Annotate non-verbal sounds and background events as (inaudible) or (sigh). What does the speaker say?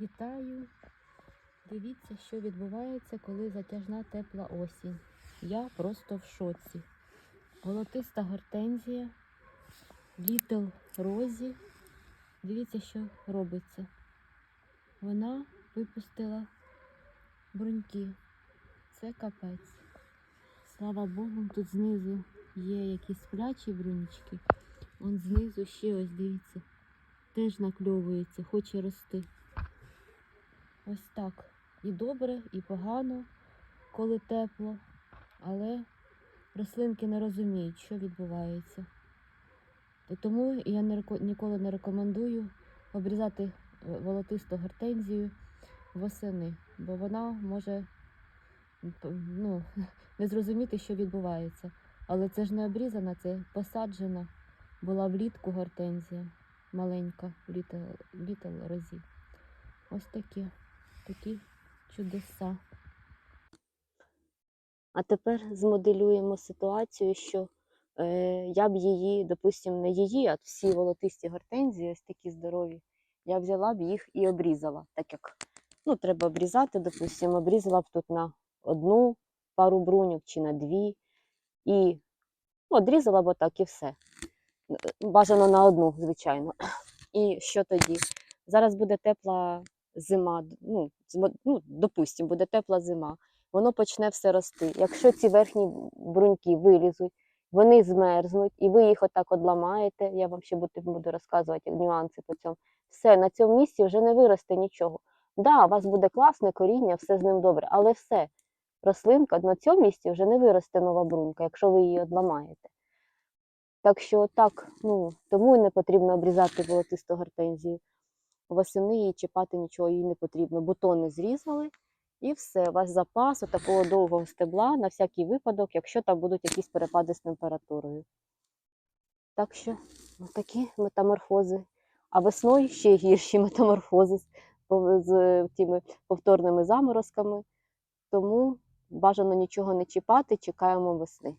Вітаю! Дивіться, що відбувається, коли затяжна тепла осінь. Я просто в шоці. Голотиста гортензія, літл розі. Дивіться, що робиться. Вона випустила бруньки. Це капець. Слава Богу, тут знизу є якісь сплячі брунічки. Он знизу ще ось дивіться. Теж накльовується, хоче рости. Ось так. І добре, і погано, коли тепло, але рослинки не розуміють, що відбувається. То Тому я не ніколи не рекомендую обрізати е, волотисту гортензію восени, бо вона може ну, (laughs) не зрозуміти, що відбувається. Але це ж не обрізана, це посаджена. Була влітку гортензія маленька, літл, літл розі. Ось такі, такі чудеса. А тепер змоделюємо ситуацію, що е, я б її, допустимо, не її, а всі волотисті гортензії, ось такі здорові, я взяла б їх і обрізала. Так як ну, треба обрізати, допустимо, обрізала б тут на одну пару бруньок чи на дві. І одрізала б отак і все. Бажано на одну, звичайно. І що тоді? Зараз буде тепла зима, ну, ну, допустимо, буде тепла зима, воно почне все рости. Якщо ці верхні бруньки вилізуть, вони змерзнуть, і ви їх отак от ламаєте, я вам ще буду, розказувати нюанси по цьому. Все, на цьому місці вже не виросте нічого. Да, у вас буде класне коріння, все з ним добре, але все, рослинка на цьому місці вже не виросте нова брунька, якщо ви її одламаєте. Так що так, ну, тому і не потрібно обрізати волотисту гортензію. Восени її чіпати нічого їй не потрібно. Бутони зрізали і все. У вас запас такого довгого стебла на всякий випадок, якщо там будуть якісь перепади з температурою. Так що такі метаморфози. А весною ще гірші (laughs) метаморфози з, тими повторними заморозками. Тому бажано нічого не чіпати, чекаємо весни.